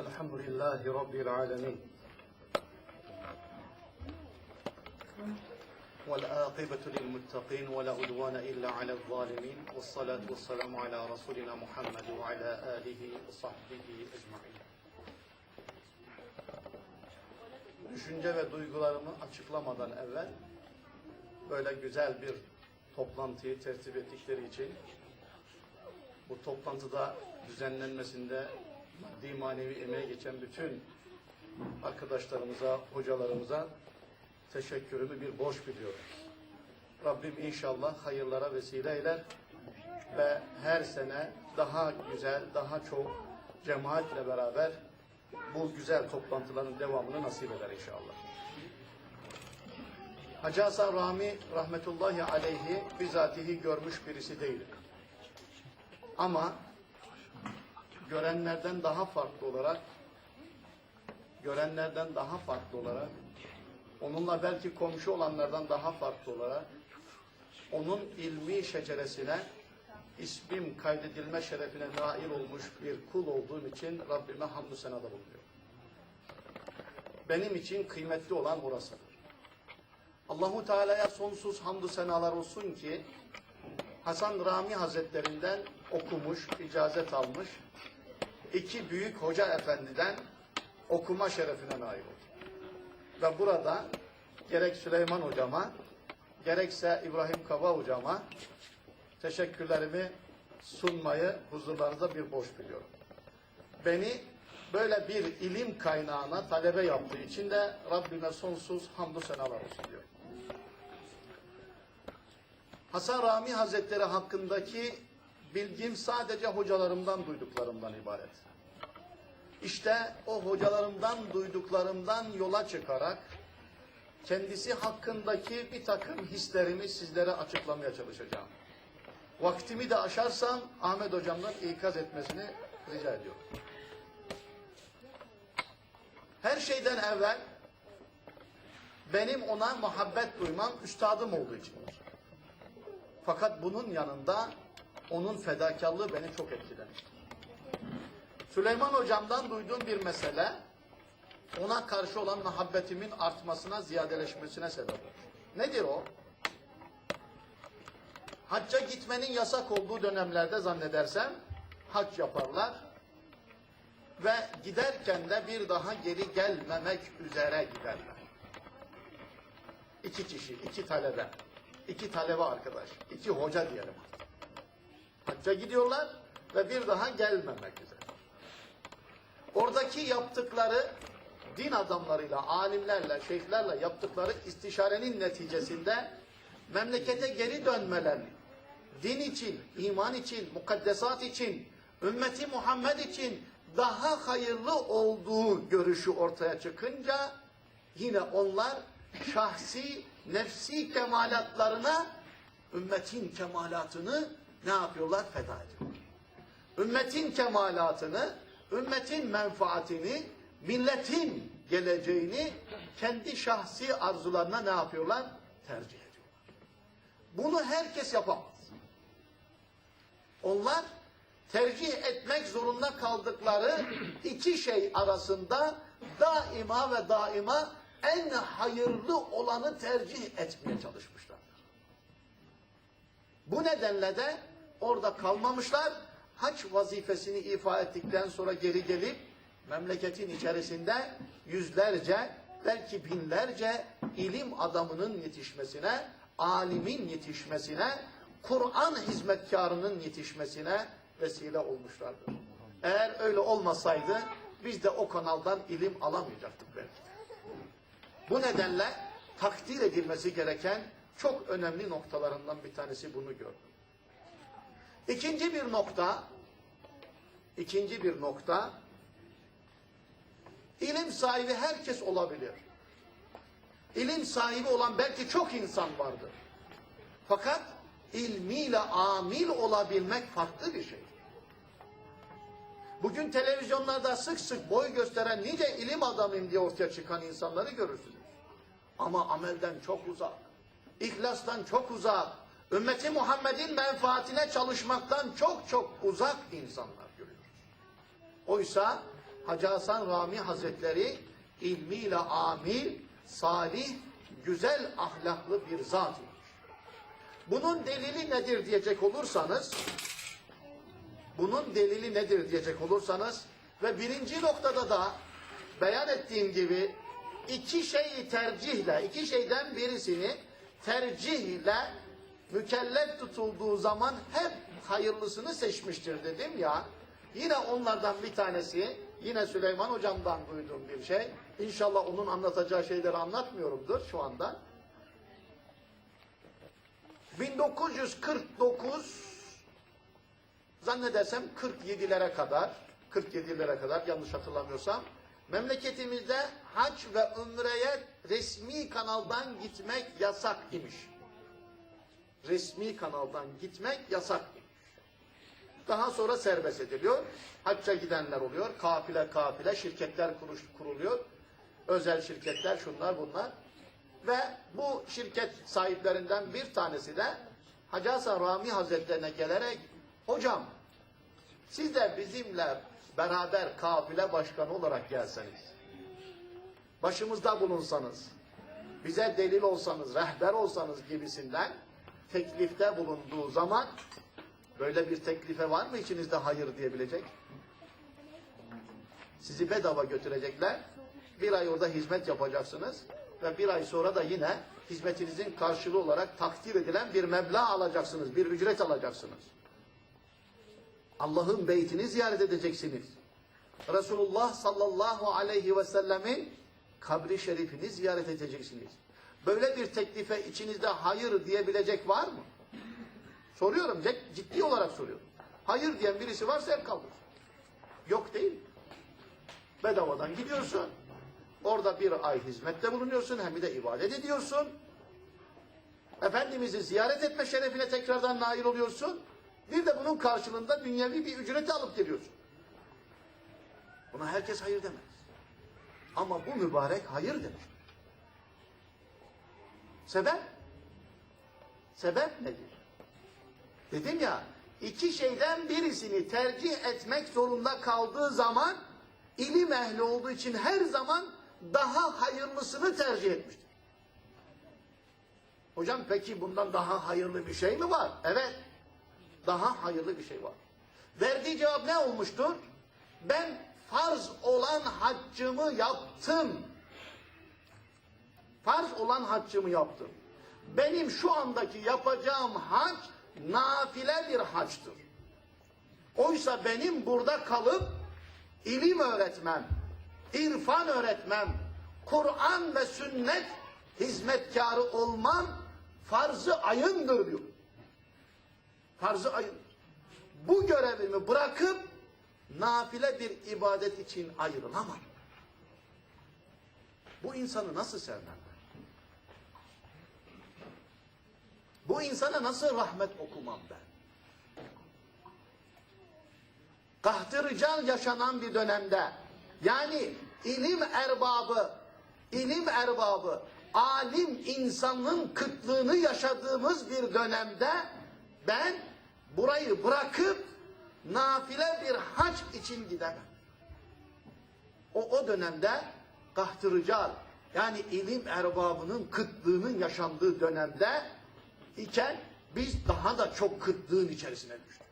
الحمد لله رب العالمين والعاقبة للمتقين ولا عدوان إلا على الظالمين والصلاة والسلام على رسولنا محمد وعلى آله وصحبه أجمعين Düşünce ve duygularımı açıklamadan evvel böyle güzel bir toplantıyı tertip ettikleri için bu toplantıda düzenlenmesinde maddi manevi emeğe geçen bütün arkadaşlarımıza, hocalarımıza teşekkürümü bir borç biliyorum. Rabbim inşallah hayırlara vesile eyler ve her sene daha güzel, daha çok cemaatle beraber bu güzel toplantıların devamını nasip eder inşallah. Hacı Hasan Rami rahmetullahi aleyhi bizatihi görmüş birisi değilim. Ama görenlerden daha farklı olarak görenlerden daha farklı olarak onunla belki komşu olanlardan daha farklı olarak onun ilmi şeceresine ismim kaydedilme şerefine nail olmuş bir kul olduğum için Rabbime hamdü senada bulunuyorum. Benim için kıymetli olan orasıdır. Allahu Teala'ya sonsuz hamdü senalar olsun ki Hasan Rami Hazretlerinden okumuş, icazet almış, iki büyük hoca efendiden okuma şerefine nail oldu. Ve burada gerek Süleyman hocama, gerekse İbrahim Kaba hocama teşekkürlerimi sunmayı huzurlarınızda bir borç biliyorum. Beni böyle bir ilim kaynağına talebe yaptığı için de Rabbime sonsuz hamdü senalar olsun diyorum. Hasan Rami Hazretleri hakkındaki bilgim sadece hocalarımdan duyduklarımdan ibaret. İşte o hocalarımdan duyduklarımdan yola çıkarak kendisi hakkındaki bir takım hislerimi sizlere açıklamaya çalışacağım. Vaktimi de aşarsam Ahmet hocamdan ikaz etmesini rica ediyorum. Her şeyden evvel benim ona muhabbet duymam üstadım olduğu içindir. Fakat bunun yanında onun fedakarlığı beni çok etkilemiştir. Süleyman hocamdan duyduğum bir mesele ona karşı olan muhabbetimin artmasına, ziyadeleşmesine sebep olur. Nedir o? Hacca gitmenin yasak olduğu dönemlerde zannedersem hac yaparlar ve giderken de bir daha geri gelmemek üzere giderler. İki kişi, iki talebe, iki talebe arkadaş, iki hoca diyelim. Hacca gidiyorlar ve bir daha gelmemek üzere. Oradaki yaptıkları din adamlarıyla, alimlerle, şeyhlerle yaptıkları istişarenin neticesinde memlekete geri dönmelerini, din için, iman için, mukaddesat için, ümmeti Muhammed için daha hayırlı olduğu görüşü ortaya çıkınca yine onlar şahsi, nefsi kemalatlarına ümmetin kemalatını ne yapıyorlar? Feda ediyorlar. Ümmetin kemalatını, ümmetin menfaatini, milletin geleceğini kendi şahsi arzularına ne yapıyorlar? Tercih ediyorlar. Bunu herkes yapamaz. Onlar tercih etmek zorunda kaldıkları iki şey arasında daima ve daima en hayırlı olanı tercih etmeye çalışmışlardır. Bu nedenle de orada kalmamışlar. Haç vazifesini ifa ettikten sonra geri gelip memleketin içerisinde yüzlerce belki binlerce ilim adamının yetişmesine, alimin yetişmesine, Kur'an hizmetkarının yetişmesine vesile olmuşlardır. Eğer öyle olmasaydı biz de o kanaldan ilim alamayacaktık belki. Bu nedenle takdir edilmesi gereken çok önemli noktalarından bir tanesi bunu gördüm. İkinci bir nokta, ikinci bir nokta, ilim sahibi herkes olabilir. İlim sahibi olan belki çok insan vardır. Fakat ilmiyle amil olabilmek farklı bir şey. Bugün televizyonlarda sık sık boy gösteren nice ilim adamıyım diye ortaya çıkan insanları görürsünüz. Ama amelden çok uzak, ihlastan çok uzak, ümmeti Muhammed'in menfaatine çalışmaktan çok çok uzak insanlar görüyoruz. Oysa Hacı Hasan Rami Hazretleri ilmiyle amil, salih, güzel ahlaklı bir zat imiş. Bunun delili nedir diyecek olursanız, bunun delili nedir diyecek olursanız ve birinci noktada da beyan ettiğim gibi iki şeyi tercihle, iki şeyden birisini tercihle mükellef tutulduğu zaman hep hayırlısını seçmiştir dedim ya. Yine onlardan bir tanesi, yine Süleyman hocamdan duyduğum bir şey. İnşallah onun anlatacağı şeyleri anlatmıyorumdur şu anda. 1949 zannedersem 47'lere kadar 47'lere kadar yanlış hatırlamıyorsam memleketimizde hac ve umreye resmi kanaldan gitmek yasak imiş. Resmi kanaldan gitmek yasak. Daha sonra serbest ediliyor. Hacca gidenler oluyor. Kafile kafile şirketler kuruluyor. Özel şirketler şunlar bunlar. Ve bu şirket sahiplerinden bir tanesi de Hacı Hasan Rami Hazretlerine gelerek hocam siz de bizimle beraber kafile başkanı olarak gelseniz başımızda bulunsanız bize delil olsanız, rehber olsanız gibisinden teklifte bulunduğu zaman böyle bir teklife var mı içinizde hayır diyebilecek? Sizi bedava götürecekler. Bir ay orada hizmet yapacaksınız ve bir ay sonra da yine hizmetinizin karşılığı olarak takdir edilen bir meblağ alacaksınız, bir ücret alacaksınız. Allah'ın beytini ziyaret edeceksiniz. Resulullah sallallahu aleyhi ve sellemin kabri şerifini ziyaret edeceksiniz. Böyle bir teklife içinizde hayır diyebilecek var mı? Soruyorum, ciddi olarak soruyorum. Hayır diyen birisi varsa el kaldır. Yok değil. Bedavadan gidiyorsun. Orada bir ay hizmette bulunuyorsun. Hem de ibadet ediyorsun. Efendimiz'i ziyaret etme şerefine tekrardan nail oluyorsun. Bir de bunun karşılığında dünyevi bir ücreti alıp geliyorsun. Buna herkes hayır demez. Ama bu mübarek hayır demiş. Sebep? Sebep nedir? Dedim ya, iki şeyden birisini tercih etmek zorunda kaldığı zaman ilim ehli olduğu için her zaman daha hayırlısını tercih etmiştir. Hocam peki bundan daha hayırlı bir şey mi var? Evet. Daha hayırlı bir şey var. Verdiği cevap ne olmuştur? Ben farz olan haccımı yaptım. Farz olan haccımı yaptım. Benim şu andaki yapacağım hac nafile bir haçtır. Oysa benim burada kalıp ilim öğretmem, irfan öğretmem, Kur'an ve sünnet hizmetkarı olmam farz-ı ayındır diyor. Farz-ı ayın. Bu görevimi bırakıp nafile bir ibadet için ayrılamam. Bu insanı nasıl sevmem ben? Bu insana nasıl rahmet okumam ben? Kahtı rical yaşanan bir dönemde yani ilim erbabı, ilim erbabı, alim insanlığın kıtlığını yaşadığımız bir dönemde ben burayı bırakıp nafile bir hac için gidemem. O, o dönemde kahtı rical yani ilim erbabının kıtlığının yaşandığı dönemde iken biz daha da çok kıtlığın içerisine düştük.